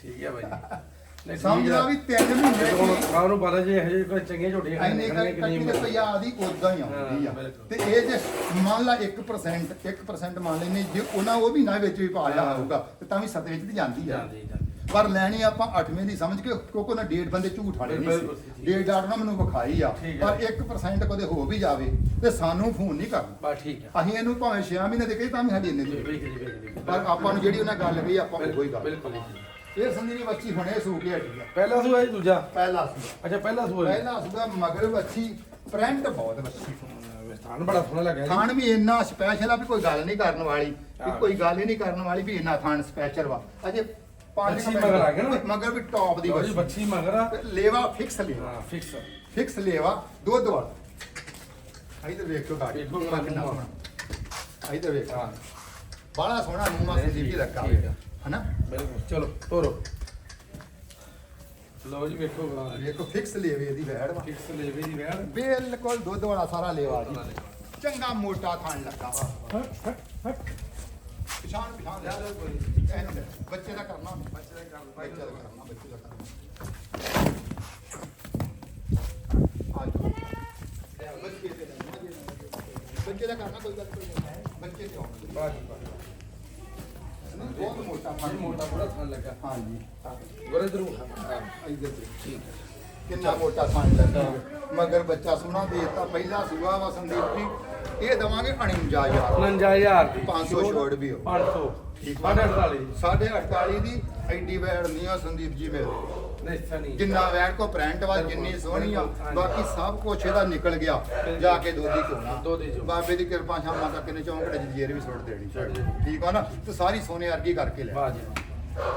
ਠੀਕ ਹੈ ਬਾਈ। ਨਹੀਂ ਸਮਝਦਾ ਵੀ 3 ਮਹੀਨੇ ਦੀ ਕਾਹ ਨੂੰ ਪਤਾ ਜੇ ਹਜੇ ਕੋਈ ਚੰਗੀਆਂ ਝੋਟੀਆਂ ਐਨੇ ਖਾਣੇ ਕਿ ਕੱਟੀ ਦੇ ਪੰਜਾਹ ਦੀ ਉਦਾਂ ਹੀ ਆਉਂਦੀ ਆ। ਤੇ ਇਹ ਜੇ ਮੰਨ ਲਾ 1% 1% ਮੰਨ ਲੈਨੇ ਜੇ ਉਹਨਾਂ ਉਹ ਵੀ ਨਾ ਵਿੱਚ ਵੀ ਪਾ ਲਿਆ। ਹੋਊਗਾ ਤੇ ਤਾਂ ਵੀ ਸੱਤ ਵਿੱਚ ਦੀ ਜਾਂਦੀ ਆ। ਪਰ ਲੈਣੀ ਆਪਾਂ 8ਵੇਂ ਦੀ ਸਮਝ ਕੇ ਕਿਉਂਕਿ ਉਹਨਾਂ ਡੇਢ ਬੰਦੇ ਝੂਠ ਵਾਲੇ ਨਹੀਂ ਸੀ। ਡੇਢ ਡਾਟ ਉਹਨਾਂ ਮੈਨੂੰ ਵਿਖਾਈ ਆ। ਪਰ 1% ਕਦੇ ਹੋ ਵੀ ਜਾਵੇ ਤੇ ਸਾਨੂੰ ਫੋਨ ਨਹੀਂ ਕਰਨਾ। ਬਸ ਠੀਕ ਹੈ ਅਸੀਂ ਇਹਨੂੰ ਭਾਵੇਂ 6 ਮਹੀਨੇ ਦੇ ਕਹੀ ਤਾਂ ਵੀ ਸਾਡੀ ਇੰਨੇ ਦੀ ਪਰ ਆਪਾਂ ਨੂੰ ਜਿਹੜੀ ਉਹਨਾਂ ਗੱਲ ਕਹੀ ਆਪਾਂ ਉਹੋ ਹੀ ਗੱਲ ਬਿਲਕੁਲ। ਇਹ ਸੰਦੀਪ ਬੱਚੀ ਹੁਣੇ ਸੂ ਕੇ ਹਟੀ ਆ। ਪਹਿਲਾ ਸੂਆ ਜੀ ਦੂਜਾ? ਪਹਿਲਾ ਸੂਆ। ਅੱਛਾ ਪਹਿਲਾ ਸੂਆ ਜੀ। ਪਹਿਲਾ ਸੂਆ ਮਗਰ ਬੱਚੀ ਪ੍ਰਿੰਟ ਬਹੁਤ ਬੱਚੀ। ਸਥਾਨ ਬੜਾ ਸੋਹਣਾ ਲੱਗਾ ਜੀ। ਥਾਣ ਵੀ ਇੰਨਾ ਸਪੈਸ਼ਲ ਆ ਵੀ ਕੋਈ ਗੱਲ ਨਹੀਂ ਕਰਨ ਵਾਲੀ। ਵੀ। ਕੋਈ ਗੱਲ ਹੀ ਨਹੀਂ ਕਰਨ ਵਾਲੀ ਵੀ ਇੰਨਾ ਥਾਣ ਸਪੈਸ਼ਲ ਵਾ। ਅਜੇ ਪੰਜ ਬੱਚੀ ਮਗਰ ਆ ਗਿਆ ਨਾ? ਮਗਰ ਵੀ ਟੌਪ ਦੀ ਲਓ ਜੀ ਬੱਚੀ। ਬੱਚੀ ਮਗਰ ਆ। ਲੇਵਾ ਫਿਕਸ ਲੇਵਾ। ਹਾਂ ਫਿਕਸ ਫਿਕਸ ਲੇਵਾ ਦੁੱਧ ਵਾਲਾ। ਇਧਰ ਵੇਖੋ ਗਾੜੀ। ਵੇਖੋ ਕਿੰਨਾ ਕਿੰਨਾ ਸੋਹਣਾ। ਇਧਰ ਵੇਖੋ ਹਾਂ। ਬਾਲਾ ਸੋਹਣਾ ਮਾਸੀ ਦੀ ਵੀ ਲੱਗਾ ਠੀਕ ਆ। ਹਨਾ? ਬਿਲਕੁਲ ਚਲੋ ਤੋਰੋ। ਲਓ ਜੀ ਵੇਖੋ ਗਾਂ ਵੇਖੋ ਫਿਕਸ ਲੇਵੇ ਦੀ ਵੈੜ ਵਾ। ਫਿਕਸ ਲੇਵੇ ਦੀ ਵੈਣ ਬਿਲਕੁਲ ਦੁੱਧ ਵਾਲਾ ਸਾਰਾ ਲੇਵਾ ਜੀ। ਚੰਗਾ ਮੋਟਾ ਥਾਣ ਲੱਗਾ ਵਾ। ਪਛਾਣ ਪਛਾਣ। ਲਿਆ ਇਹਨੂੰ ਲੈ। ਬੱਚੇ ਦਾ ਕਰਨਾ ਬੱਚੇ ਦਾ ਕਰਨਾ। ਬੱਚੇ ਦਾ ਕਰਨਾ ਬੱਚੇ ਦਾ ਕਰਨਾ। ਆ ਜਾਓ। ਬੱਚੇ ਦੇ ਲੈ, ਬੱਚੇ ਦਾ ਕਰਨਾ ਕੋਈ ਗੱਲ ਨਹੀਂ। ਬੱਚੇ ਤੇ ਆਉਣਾ। ਬਾਜੀ ਬਾਜੀ। ਬਹੁਤ ਮੋਟਾ ਹਾਂ ਥਾਣ ਮੋਟਾ ਬੜਾ ਥਾਨ ਲੱਗਾ ਹਾਂਜੀ ਗੋਰੇ ਦਰੂ ਹਾਂ ਇਧਰ ਦੇ ਠੀਕ ਹੈ ਕਿੰਨਾ ਮੋਟਾ ਥਾਣ ਲੱਗਾ ਮਗਰ ਬੱਚਾ ਸੋਹਣਾ ਦੇਤਾ ਪਹਿਲਾ ਸੂਆ ਵਾ ਸੰਦੀਪ ਜੀ ਇਹ ਦਵਾਂਗੇ 49000 59000 ਦੀ 500 ਛੋੜ ਵੀ ਹੋ 500 ਠੀਕ ਸਾਢੇ 48 ਸਾਢੇ 48 ਦੀ ਐਡੀ ਵੈੜ ਨਹੀਂ ਆ ਸੰਦੀਪ ਜੀ ਮੇਰੇ। ਜਿੰਨਾ ਵੈੜ ਕੋ ਪ੍ਰਿੰਟ ਵਾ ਜਿੰਨੀ ਸੋਹਣੀ ਆ ਬਾਕੀ ਸਭ ਕੁਛ ਇਹਦਾ ਨਿਕਲ ਗਿਆ। ਜਾ ਕੇ ਦੋਦੀ ਕੋਣਾ। ਬਾਬੇ ਦੀ ਕਿਰਪਾ ਸ਼ਾਮਾਂ ਤੱਕ ਇਹਨੇ ਚੌਂਕੜੇ ਜੇਰ ਵੀ ਸੁੱਟ ਦੇਣੀ। ਠੀਕ ਆ ਨਾ? ਤੇ ਸਾਰੀ ਸੋਨੇ ਵਰਗੀ ਕਰਕੇ ਲੈ। ਬਾਜੀ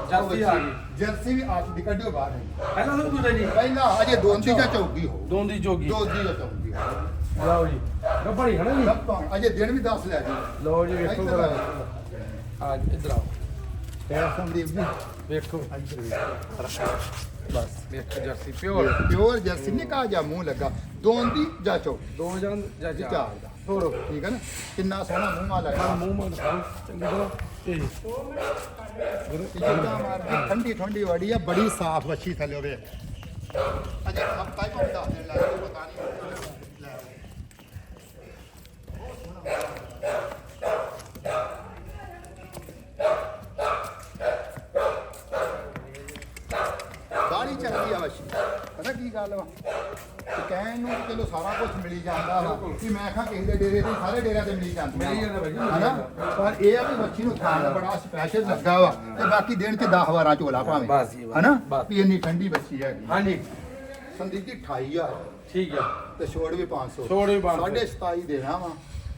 ਜਰਸੀ ਆ ਗਈ। ਜਰਸੀ ਵੀ ਆਪ ਦੀ ਕੱਢਿਓ ਬਾਹਰ। ਪਹਿਲਾਂ ਸਭ ਦੂਜਾ ਜੀ ਪਹਿਲਾਂ ਅਜੇ ਦੋਂਦੀ ਜਾਂ ਚੌਕੀ ਹੋ। ਦੋਂਦੀ ਜੋਗੀ ਦੋਦੀ ਜਾਂ ਚੌਕੀ ਹੋ। ਲਓ ਜੀ। ਗੱਬੜੀ ਹੈ ਨਾ ਜੀ? ਲੱਭਾਂ ਅਜੇ ਦਿਨ ਵੀ ਦੱਸ ਲੈ ਜੀ। ਲਓ ਜੀ ਵੇਖੋ ਜਰਾ। ਆ ਇੱਧਰ ਆਓ। ਤੇ ਸੰਦੀਪ ਜੀ। ਵੇਖੋ। ਇੱਧਰ ਵੇਖੋ। ਬਸ ਵੇਖੋ ਜਰਸੀ ਪਿਓਰ ਪਿਓਰ ਜਰਸੀ ਮੂੰਹ ਲੱਗਾ। ਦੋ ਜਾਂ ਜਾਂ ਚਾਰ। ਚਾਰ ਦਾ। ਤੋਰੋ ਠੀਕ ਹੈ ਨਾ? ਕਿੰਨਾ ਸੋਹਣਾ ਮੂੰਹ ਮਾ ਹਾਂ ਲੱਗਾ ਮੂੰਹ ਮਾ ਦਿਖਾਓ ਚੰਗੀ ਤਰ੍ਹਾਂ। ਤੇ ਜਿੱਦਾਂ ਮਾਰਦੀ ਠੰਡੀ ਠੰਡੀ ਵੜੀ ਆ ਬੜੀ ਸਾਫ਼ ਵੱਛੀ ਥੱਲੇ ਹੋਵੇ ਅਜੇ ਹਫਤਾ ਹੀ ਪੰਦਾ ਦਿਨ ਲੱਗ ਗਿਆ ਪਤਾ ਨਹੀਂ ਲੈ ਬਾੜੀ ਚੰਗੀ ਆ ਵੱਛੀ ਕੀ ਗੱਲ ਵਾ। ਕਿ ਕਹਿਣ ਨੂੰ ਤਾਂ ਚਲੋ ਸਾਰਾ ਕੁਝ ਮਿਲੀ ਜਾਂਦਾ ਵਾ ਕਿ ਮੈਂ ਕਿਹਾ ਕਿਸੇ ਦੇ ਡੇਰੇ ਤੇ ਸਾਰੇ ਡੇਰਿਆਂ ਤੇ ਮਿਲੀ ਜਾਂਦਾ ਭਾਈ, ਹਨਾ। ਪਰ ਇਹ ਆ ਵੀ ਵੱਛੀ ਨੂੰ ਖਾਣ ਬੜਾ ਸਪੈਸ਼ਲ ਲੱਗਾ ਵਾ ਤੇ ਬਾਕੀ ਦਿਨ ਚ 10 ਵਾਰਾਂ ਝੋਲਾ ਭਾਵੇਂ। ਬਸ ਜੀ, ਬਸ। ਹਨਾ। ਵੀ ਇੰਨੀ ਠੰਡੀ ਵੱਛੀ ਹੈਗੀ ਹਾਂਜੀ। ਸੰਦੀਪ ਜੀ 28000 ਠੀਕ ਆ। ਤੇ ਛੋੜ ਵੀ 500 ਛੋੜ ਵੀ 500 ਸਾਢੇ 27 ਦੇਣਾ ਵਾ।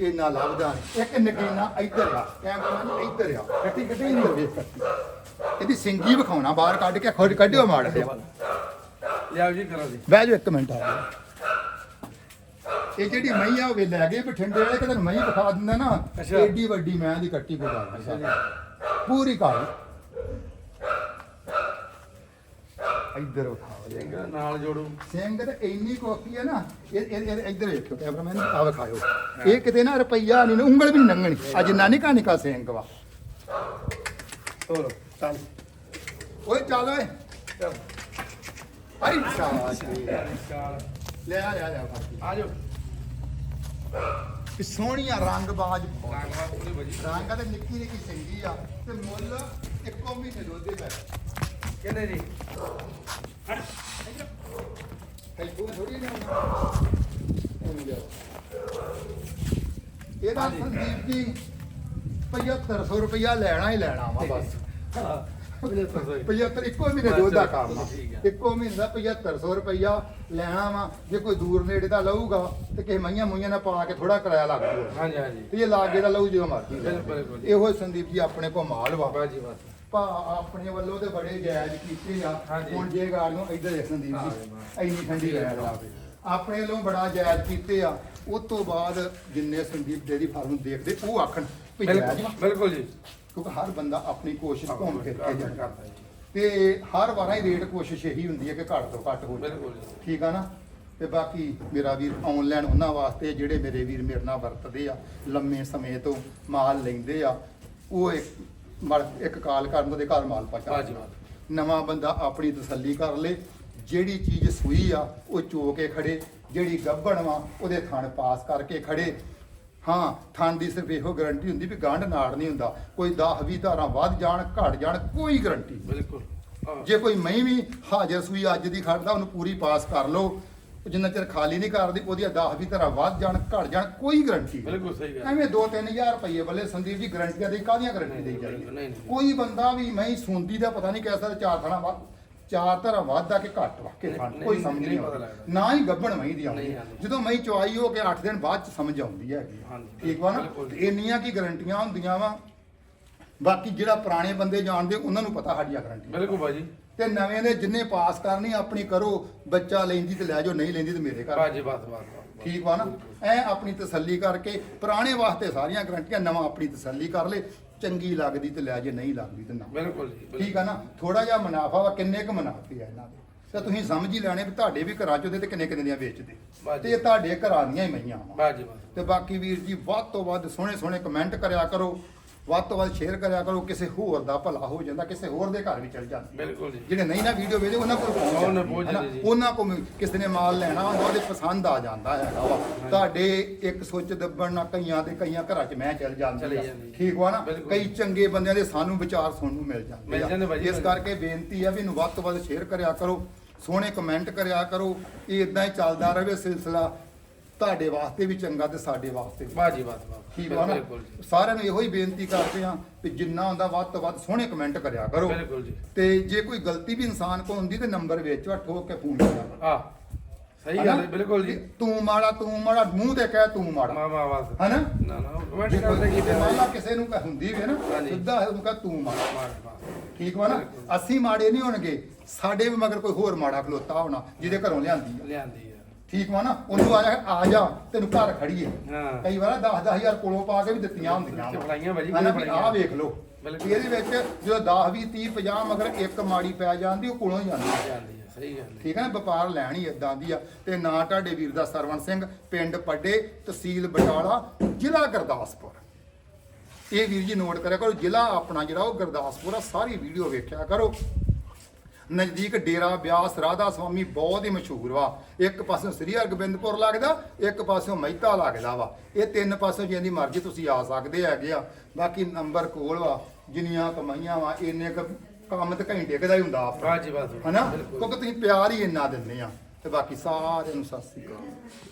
ਇੰਨਾ ਲੱਭਦਾ ਇੱਕ ਨਕੀਨਾ ਇੱਧਰ ਆ। ਕੈਮਰਾਮੈਨ ਇੱਧਰ ਆ। ਕੱਟੀ ਕੱਟੀ ਨਹੀਂ ਹੋਵੇ ਇਹਦੀ ਸਿੰਗੀ ਵਿਖਾਉਣਾ ਬਾਹਰ ਕੱਢ ਕੇ ਖੁਦ ਕੱਢਿਓ ਮਾੜ ਜਿਹਾ। ਲਿਆਓ ਜੀ ਕਰੋ ਜੀ। ਬਹਿ ਜਾਓ ਇੱਕ ਮਿੰਟ। ਆ। ਇਹ ਜਿਹੜੀ ਮਈ ਆ ਉਹ ਵੀ ਲੈ ਗਏ ਬਠਿੰਡੇ ਵਾਲੇ ਕਿਤੇ ਮਈ ਵਿਖਾ ਦਿੰਦਾ ਨਾ ਅੱਛਾ। ਏਡੀ ਵੱਡੀ ਮੈਂ ਦੀ ਕੱਟੀ ਕੋਈ ਗੱਲ ਨਹੀਂ। ਸਾਡੀ। ਪੂਰੀ ਕਾਲੀ ਇੱਧਰ ਵਿਖਾਓ ਜੀ। ਚੰਗਾ ਨਾਲ ਜੋੜੂ। ਸਿੰਘ ਤੇ ਇੰਨੀ ਕੋਕੀ ਹੈ ਨਾ ਇਹ ਇਹ ਇਹ ਇੱਧਰ ਵੇਖੋ ਕੈਮਰਾਮੈਨ ਆ ਵਿਖਾਇਓ। ਇਹ ਕਿਤੇ ਨਾ ਰੁਪਈਆ ਨਹੀਂ ਉਂਗਲ ਵੀ ਨੀ ਲੰਘਣੀ। ਅੱਜ ਨਾਨੀ ਕਾ ਨਿਕਾ ਸਿੰਘ ਵਾ। ਤੋਰੋ ਚੱਲ। ਓਏ ਚੱਲ ਓਏ। ਚਲ। ਅਰੇ ਸ਼ਾਬਾਸ਼ ਕਾਲ ਲੈ ਆ ਲੈ ਆ, ਲੈ ਆ ਫੜ ਕੇ। ਆ ਜਾਓ। ਵੀ ਸੋਹਣੀਆਂ ਰੰਗਬਾਜ਼ ਬਹੁਤ। ਪੂਰੀ ਰੰਗ ਤੇ ਨਿੱਕੀ ਨਿੱਕੀ ਸਿੰਗੀ ਆ ਤੇ ਮੁੱਲ ਇੱਕੋ ਮਹੀਨੇ ਦੁੱਧ ਦੇ ਪੈ ਕਿਹਨੇ ਜੀ? ਹੈਲਪੂ ਥੋੜੀ ਨਾ ਇਹਦਾ ਸੰਦੀਪ ਜੀ 7500 ਰੁਪਇਆ ਲੈਣਾ ਹੀ ਲੈਣਾ ਵਾ ਬਸ। ਹਾਂ। 75 ਇੱਕੋ ਮਹੀਨੇ ਦੁੱਧ ਦਾ ਕੰਮ ਆ। ਠੀਕ ਆ। ਇੱਕੋ ਮਹੀਨੇ ਦਾ 7500 ਰੁਪਇਆ ਲੈਣਾ ਵਾ। ਜੇ ਕੋਈ ਦੂਰ ਨੇੜੇ ਦਾ ਲਊਗਾ ਤੇ ਕਿਸੇ ਮਈਆਂ ਮੁਈਆਂ ਨਾਲ ਪਾ ਕੇ ਥੋੜਾ ਕਿਰਾਇਆ ਲੱਗ ਜੂਗਾ ਹਾਂਜੀ ਹਾਂਜੀ। ਤੇ ਇਹ ਲਾਗੇ ਦਾ ਲਊ ਜਿਵੇਂ ਮਰਜ਼ੀ। ਲੈ। ਬਿਲਕੁਲ, ਬਿਲਕੁਲ। ਇਹੋ ਹੀ ਸੰਦੀਪ ਜੀ ਆਪਣੇ ਕੋ ਮਾਲ ਵਾ। ਬਸ ਭਾ ਆਪਣੇ ਵੱਲੋਂ ਤੇ ਬੜੇ ਜਾਇਜ਼ ਕੀਤੇ ਆ। ਹਾਂਜੀ। ਹੁਣ ਜੇ ਗਾੜ ਨੂੰ ਇੱਧਰ ਦੇਖ ਸੰਦੀਪ ਜੀ। ਇੰਨੀ ਠੰਡੀ ਰਹਿ ਲਾ ਆਪਣੇ ਵੱਲੋਂ ਬੜਾ ਜਾਇਜ਼ ਕੀਤੇ ਆ। ਉਸ ਤੋਂ ਬਾਅਦ ਜਿੰਨੇ ਸੰਦੀਪ ਡੇਰੀ ਫਾਰਮ ਦੇਖਦੇ ਉਹ ਆਖਣ ਵੀ ਜਾਇਜ਼ ਬਿਲਕੁਲ ਵਾ। ਬਿਲਕੁਲ ਜੀ। ਕਿਉਂਕਿ ਹਰ ਬੰਦਾ ਆਪਣੀ ਕੋਸ਼ਿਸ਼ ਘੁੰਮ ਫਿਰ ਕੇ ਜਾਂਦਾ। ਤੇ ਹਰ ਵਾਰਾਂ ਹੀ ਰੇਟ ਕੋਸ਼ਿਸ਼ ਇਹੀ ਹੁੰਦੀ ਹੈ ਕਿ ਘੱਟ ਤੋਂ ਘੱਟ ਹੋ ਜਾਵੇ। ਠੀਕ ਆ ਨਾ ਤੇ ਬਾਕੀ ਮੇਰਾ ਵੀਰ ਆਨਲਾਈਨ ਉਹਨਾਂ ਵਾਸਤੇ ਜਿਹੜੇ ਮੇਰੇ ਵੀਰ ਮੇਰੇ ਨਾਲ ਵਰਤਦੇ ਆ ਲੰਮੇ ਸਮੇਂ ਤੋਂ ਮਾਲ ਲੈਂਦੇ ਆ ਉਹ ਇੱਕ ਮਰ- ਇੱਕ ਕਾਲ ਕਰਨ ਦੇ ਘਰ ਮਾਲ ਪਹੁੰਚਾ। ਨਵਾਂ ਬੰਦਾ ਆਪਣੀ ਤਸੱਲੀ ਕਰ ਲੇ ਜਿਹੜੀ ਚੀਜ਼ ਸੂਈ ਆ ਉਹ ਚੋ ਕੇ ਖੜੇ ਜਿਹੜੀ ਗੱਭਣ ਵਾ ਉਹਦੇ ਥਣ ਪਾਸ ਕਰਕੇ ਖੜੇ ਹਾਂ ਥਣ ਦੀ ਸਿਰਫ ਇਹੋ ਗਾਰੰਟੀ ਹੁੰਦੀ ਵੀ ਗੰਢ ਨਾੜ ਨਹੀਂ ਹੁੰਦਾ। ਕੋਈ 10 20 ਧਾਰਾਂ ਵੱਧ ਜਾਣ ਘਟ ਜਾਣ ਕੋਈ ਗਾਰੰਟੀ ਬਿਲਕੁਲ। ਜੇ ਕੋਈ ਮਹੀਂ ਵੀ ਹਾਜ਼ਰ ਸੂਈ ਅੱਜ ਦੀ ਖੜਦਾ ਉਹਨੂੰ ਪੂਰੀ ਪਾਸ ਕਰ ਲਓ। ਜਿੰਨਾ ਚਿਰ ਖਾਲੀ ਨਹੀਂ ਕਰਦੀ ਉਹਦੀਆਂ 10 ਵੀ ਤਰ੍ਹਾਂ ਵੱਧ ਜਾਣ ਘਟ ਜਾਣ ਕੋਈ ਗਰੰਟੀ ਬਿਲਕੁਲ ਸਹੀ ਗੱਲ। ਐਵੇਂ 2-3000 ਰੁਪਏ ਬੱਲੇ ਸੰਦੀਪ ਜੀ ਗਰੰਟੀਆਂ ਦੇ ਕਾਹਦੀਆਂ ਗਰੰਟੀ ਦੇਈ ਨਹੀਂ, ਜਾਈਏ। ਕੋਈ ਬੰਦਾ ਵੀ ਮੈਂ ਸੁਣਦੀ ਦਾ ਪਤਾ ਨਹੀਂ ਕਹਿ ਸਕਦਾ ਚਾਰ ਥਣਾ ਵੱਧ ਚਾਰ ਤਰ੍ਹਾਂ ਵੱਧ ਕਿ ਘੱਟ ਵਾ ਕਿ ਕੋਈ ਸਮਝ ਨਹੀਂ ਆਉਂਦੀ। ਨਾ ਹੀ ਗੱਭਣ ਮਹੀਂ ਦੀ ਆਉਂਦੀ। ਜਦੋਂ ਮਹੀਂ ਚੁਆਈ ਹੋ ਕੇ 8 ਦਿਨ ਬਾਅਦ ਚ ਸਮਝ ਆਉਂਦੀ ਹੈਗੀ। ਠੀਕ ਵਾ ਨਾ? ਇੰਨੀਆਂ ਕੀ ਗਰੰਟੀਆਂ ਹੁੰਦੀਆਂ ਵਾ? ਬਾਕੀ ਜਿਹੜਾ ਪੁਰਾਣੇ ਬੰਦੇ ਜਾਣਦੇ ਉਹਨਾਂ ਨੂੰ ਪਤਾ ਸਾਡੀਆਂ ਗਰੰਟੀਆਂ। ਬਿਲਕੁਲ ਬਾਜੀ ਤੇ ਨਵੇਂ ਦੇ ਜਿੰਨੇ ਪਾਸ ਕਰਨੀ ਆਪਣੀ ਕਰੋ ਬੱਚਾ ਲੈਂਦੀ ਤੇ ਲੈ ਜਾਓ ਨਹੀਂ ਲੈਂਦੀ ਤੇ ਮੇਰੇ ਘਰ। ਬਾਜੀ ਬਾਤ ਬਾਤ। ਠੀਕ ਵਾ ਨਾ? ਐ ਆਪਣੀ ਤਸੱਲੀ ਕਰਕੇ ਪੁਰਾਣੇ ਵਾਸਤੇ ਸਾਰੀਆਂ ਗਰੰਟੀਆਂ ਨਵਾਂ ਆਪਣੀ ਤਸੱਲੀ ਕਰ ਲੈ। ਚੰਗੀ ਲੱਗਦੀ ਤੇ ਲੈ ਜੇ ਨਹੀਂ ਲੱਗਦੀ ਤੇ ਨਾ। ਬਿਲਕੁਲ ਜੀ ਬਿਲਕੁਲ। ਠੀਕ ਆ ਨਾ? ਥੋੜਾ ਜਿਹਾ ਮੁਨਾਫਾ ਵਾ ਕਿੰਨੇ ਕੁ ਮੁਨਾਫੇ ਆ ਇਹਨਾਂ ਦੇ? ਤੇ ਤੁਸੀਂ ਸਮਝ ਹੀ ਲੈਣੇ ਵੀ ਤੁਹਾਡੇ ਵੀ ਘਰਾਂ ਚ ਉਹਦੇ ਤੇ ਕਿੰਨੇ ਕਿੰਨੇ ਦੀਆਂ ਵੇਚਦੇ। ਤੇ ਇਹ ਤੁਹਾਡੇ ਘਰਾਂ ਦੀਆਂ ਹੀ ਮਈਆਂ ਵਾ। ਬਾਜੀ ਤੇ ਬਾਕੀ ਵੀਰ ਜੀ ਵੱਧ ਤੋਂ ਵੱਧ ਸੋਹਣੇ ਸੋਹਣੇ ਕਮੈਂਟ ਕਰਿਆ ਕਰੋ। ਵੱਧ ਤੋਂ ਵੱਧ ਸ਼ੇਅਰ ਕਰਿਆ ਕਰੋ ਕਿਸੇ ਹੋਰ ਦਾ ਭਲਾ ਹੋ ਜਾਂਦਾ ਕਿਸੇ ਹੋਰ ਦੇ ਘਰ ਵੀ ਚਲ ਜਾਂਦਾ ਬਿਲਕੁਲ ਜੀ ਜਿਹੜੇ ਨਹੀਂ ਨਾ ਵੀਡੀਓ ਵੇਖਦੇ ਉਹਨਾਂ ਕੋਲ ਪਹੁੰਚ ਉਹਨਾਂ ਜਾਂਦੀ ਪਹੁੰਚ ਹੈ ਨਾ। ਜਾਂਦੀ ਜੀ। ਉਹਨਾਂ ਕੋਲ ਕਿਸੇ ਨੇ ਮਾਲ ਲੈਣਾ ਹੁੰਦਾ ਉਹਦੇ ਪਸੰਦ ਆ ਜਾਂਦਾ ਹੈਗਾ ਵਾ ਤੁਹਾਡੇ ਇੱਕ ਸੁੱਚ ਦੱਬਣ ਨਾਲ ਕਈਆਂ ਦੇ ਕਈਆਂ ਘਰਾਂ 'ਚ ਮੈਂ ਚੱਲ ਜਾਂਦੀ ਚਲੀ ਆ ਜਾਂਦੀ। ਠੀਕ ਵਾ ਨਾ ਬਿਲਕੁਲ। ਕਈ ਚੰਗੇ ਬੰਦਿਆਂ ਦੇ ਸਾਨੂੰ ਵਿਚਾਰ ਸੁਣਨ ਨੂੰ ਮਿਲ ਜਾਂਦੇ ਮਿਲ ਜਾਂਦੇ ਆ ਭਾਜੀ, ਇਸ ਕਰਕੇ ਬੇਨਤੀ ਆ ਵੀ ਇਹਨੂੰ ਵੱਧ ਤੋਂ ਵੱਧ ਸ਼ੇਅਰ ਕਰਿਆ ਕਰੋ ਸੋਹਣੇ ਕਮੈਂਟ ਕਰਿਆ ਕਰੋ ਇਹ ਇਦਾਂ ਹੀ ਚੱਲਦਾ ਰਹੇ ਸਿਲਸਿਲਾ ਤੁਹਾਡੇ ਵਾਸਤੇ ਵੀ ਚੰਗਾ ਤੇ ਸਾਡੇ ਵਾਸਤੇ ਵੀ। ਬਾਜੀ ਬਾਤ ਬਾਤ ਠੀਕ ਵਾ ਨਾ? ਬਿਲਕੁਲ ਜੀ। ਸਾਰਿਆਂ ਨੂੰ ਇਹੋ ਹੀ ਬੇਨਤੀ ਕਰਦੇ ਆ ਵੀ ਜਿੰਨਾ ਹੁੰਦਾ ਵੱਧ ਤੋਂ ਵੱਧ ਸੋਹਣੇ ਕਮੈਂਟ ਕਰਿਆ ਕਰੋ। ਬਿਲਕੁਲ ਜੀ। ਤੇ ਜੇ ਕੋਈ ਗਲਤੀ ਵੀ ਇਨਸਾਨ ਕੋਲ ਹੁੰਦੀ ਤੇ ਨੰਬਰ ਵਿੱਚ ਵਾ ਠੋਕ ਕੇ ਫੋਨ ਕਰਿਆ ਕਰੋ। ਆ ਸਹੀ ਗੱਲ ਹੈ ਬਿਲਕੁਲ ਜੀ। ਤੂੰ ਮਾੜਾ ਤੂੰ ਮਾੜਾ ਮੂੰਹ ਤੇ ਕਹਿ ਤੂੰ ਮਾੜਾ। ਮਾਮਾ ਆਵਾਜ਼ ਹਨਾ? ਨਾ ਨਾ ਕਮੈਂਟ ਜੇ ਕਰਦੇ ਕੀ ਮਾੜਾ ਕਿਸੇ ਨੂੰ ਕਹ ਹੁੰਦੀ ਵੀ ਨਾ ਹਾਂਜੀ। ਸਿੱਧਾ ਉਹਨੂੰ ਕਹ ਤੂੰ ਮਾੜਾ। ਠੀਕ ਵਾ ਨਾ। ਅਸੀਂ ਮਾੜੇ ਨਹੀਂ ਹੋਣਗੇ ਸਾਡੇ ਵੀ ਮਗਰ ਕੋਈ ਹੋਰ ਮਾੜਾ ਖਲੋਤਾ ਹੋਣਾ ਜਿਹਦੇ ਘਰੋਂ ਲਿਆਂਦੀ ਆ। ਲਿਆਂਦੀ ਆ। ਠੀਕ ਵਾ ਨਾ ਉਹਨੂੰ ਆਇਆ ਆ ਜਾ ਤੈਨੂੰ ਘਰ ਖੜੀਏ। ਹਾਂ। ਕਈ ਵਾਰ 10 10000 ਕੋਲੋਂ ਪਾ ਕੇ ਵੀ ਦਿੱਤੀਆਂ ਹੁੰਦੀਆਂ ਵਾਂ। ਫੜਾਈਆਂ ਹਨਾ ਆਹ ਫੜਾਈਆਂ? ਵੇਖ ਲਓ ਬਿਲਕੁਲ। ਇਹਦੇ ਵਿੱਚ ਜਦੋਂ 10 20 30 50 ਮਗਰ ਇੱਕ ਮਾੜੀ ਪੈ ਜਾਂਦੀ ਉਹ ਕੋਲੋਂ ਹੀ ਜਾਂਦੀ। ਸਹੀ ਗੱਲ ਹੈ ਠੀਕ ਹੈ ਨਾ ਵਪਾਰ ਲੈਣ ਹੀ ਇਦਾਂ ਦੀ ਆ। ਤੇ ਨਾਂ ਤੁਹਾਡੇ ਵੀਰ ਦਾ ਸਰਵਣ ਸਿੰਘ ਪਿੰਡ ਪੱਡੇ ਤਹਿਸੀਲ ਬਟਾਲਾ ਜ਼ਿਲ੍ਹਾ ਗੁਰਦਾਸਪੁਰ। ਇਹ ਵੀਰ ਜੀ ਨੋਟ ਕਰਿਆ ਕਰੋ ਜ਼ਿਲ੍ਹਾ ਆਪਣਾ ਜਿਹੜਾ ਉਹ ਗੁਰਦਾਸਪੁਰ ਆ ਸਾਰੀ ਵੀਡੀਓ ਵੇਖਿਆ ਕਰੋ। ਨਜ਼ਦੀਕ ਡੇਰਾ ਬਿਆਸ ਰਾਧਾ ਸਵਾਮੀ ਬਹੁਤ ਹੀ ਮਸ਼ਹੂਰ ਵਾ। ਇੱਕ ਪਾਸੇ ਸ੍ਰੀ ਹਰਗੋਬਿੰਦਪੁਰ ਲੱਗਦਾ ਇੱਕ ਪਾਸੇ ਮਹਿਤਾ ਲੱਗਦਾ ਵਾ। ਇਹ ਤਿੰਨ ਪਾਸੇ ਜਿੰਦੀ ਮਰਜ਼ੀ ਤੁਸੀਂ ਆ ਸਕਦੇ ਹੈਗੇ ਆ। ਬਾਕੀ ਨੰਬਰ ਕੋਲ ਵਾ ਜਿੰਨੀਆਂ ਕਮਾਈਆਂ ਵਾ ਇੰਨੇ ਕੁ ਕੰਮ ਤੇ ਘੰਟੇ ਕੁ ਦਾ ਹੀ ਹੁੰਦਾ ਆਪਣਾ। ਬਾਜੀ ਬਾਤ ਹਨਾ ਕਿਉਂਕਿ ਤੁਸੀਂ ਪਿਆਰ ਹੀ ਇੰਨਾ ਦਿੰਦੇ ਆ। ਤੇ ਬਾਕੀ ਸਾਰਿਆਂ ਨੂੰ ਸਤਿ ਸ੍ਰੀ ਅਕਾਲ।